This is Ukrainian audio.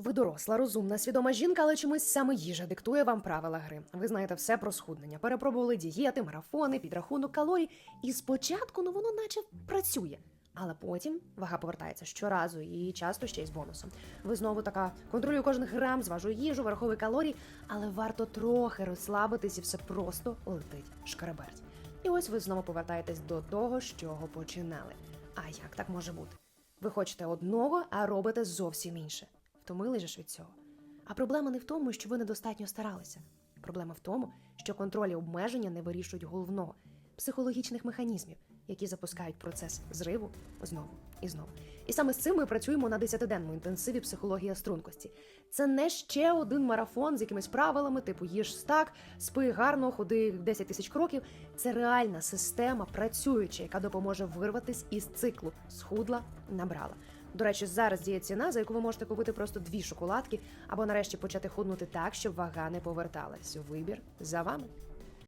Ви доросла, розумна, свідома жінка, але чомусь саме їжа диктує вам правила гри. Ви знаєте все про схуднення, перепробували дієти, марафони, підрахунок калорій. І спочатку ну воно наче працює. Але потім вага повертається щоразу і часто ще й з бонусом. Ви знову така контролюю кожен грам, зважую їжу, враховую калорії, але варто трохи розслабитись і все просто летить шкараберть. І ось ви знову повертаєтесь до того, з чого починали. А як так може бути? Ви хочете одного, а робите зовсім інше. Втомились ж від цього. А проблема не в тому, що ви недостатньо старалися. Проблема в тому, що контроль і обмеження не вирішують головного психологічних механізмів, які запускають процес зриву знову і знову. І саме з цим ми працюємо на 10-денному інтенсиві психологія стрункості. Це не ще один марафон з якимись правилами, типу їж стак, спи гарно, ходи 10 тисяч кроків. Це реальна система, працююча, яка допоможе вирватись із циклу схудла, набрала. До речі, зараз діє ціна, за яку ви можете купити просто дві шоколадки, або нарешті почати худнути так, щоб вага не поверталась. Вибір за вами.